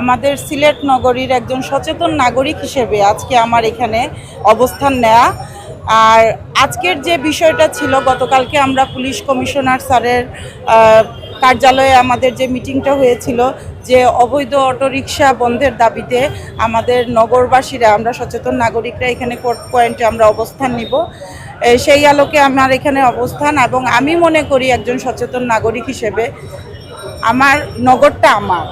আমাদের সিলেট নগরীর একজন সচেতন নাগরিক হিসেবে আজকে আমার এখানে অবস্থান নেয়া। আর আজকের যে বিষয়টা ছিল, গতকালকে আমরা পুলিশ কমিশনার স্যারের কার্যালয়ে আমাদের যে মিটিংটা হয়েছিল, যে অবৈধ অটোরিকশা বন্ধের দাবিতে আমাদের নগরবাসীরা, আমরা সচেতন নাগরিকরা এখানে কোর্ট পয়েন্টে আমরা অবস্থান নিব। সেই আলোকে আমার এখানে অবস্থান এবং আমি মনে করি একজন সচেতন নাগরিক হিসেবে আমার নগরটা আমার,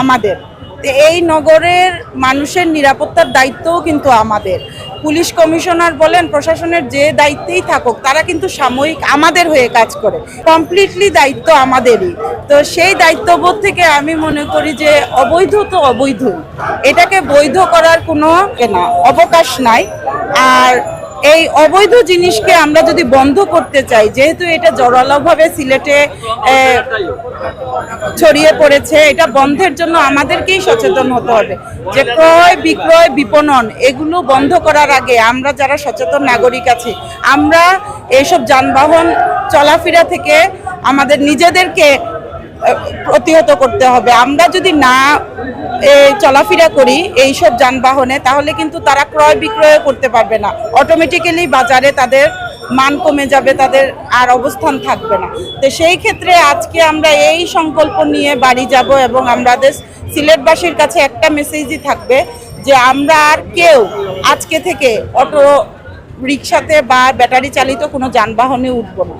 আমাদের। এই নগরের মানুষের নিরাপত্তার দায়িত্বও কিন্তু আমাদের। পুলিশ কমিশনার বলেন, প্রশাসনের যে দায়িত্বেই থাকুক, তারা কিন্তু সাময়িক আমাদের হয়ে কাজ করে। কমপ্লিটলি দায়িত্ব আমাদেরই। তো সেই দায়িত্ববোধ থেকে আমি মনে করি যে অবৈধ তো অবৈধ এটাকে বৈধ করার কোনো না, অবকাশ নাই। আর এই অবৈধ জিনিসকে আমরা যদি বন্ধ করতে চাই, যেহেতু এটা জোরালোভাবে সিলেটে ছড়িয়ে পড়েছে, এটা বন্ধের জন্য আমাদেরকেই সচেতন হতে হবে। যে ক্রয়, বিক্রয়, বিপণন, এগুলো বন্ধ করার আগে আমরা যারা সচেতন নাগরিক আছি, আমরা এইসব যানবাহন চলাফেরা থেকে আমাদের নিজেদেরকে প্রতিহত করতে হবে। আমরা যদি না চলাফেরা করি, এইসব যানবাহনে, তাহলে কিন্তু তারা ক্রয় বিক্রয় করতে পারবে না। অটোমেটিক্যালি বাজারে তাদের মান কমে যাবে, তাদের আর অবস্থান থাকবে না। তো সেই ক্ষেত্রে আজকে আমরা এই সংকল্প নিয়ে বাড়ি যাব এবং আমাদের সিলেটবাসীর কাছে একটা মেসেজই থাকবে যে, আমরা আর কেউ আজকে থেকে অটো রিক্সাতে বা ব্যাটারি চালিত কোনো যানবাহনে উঠবো না।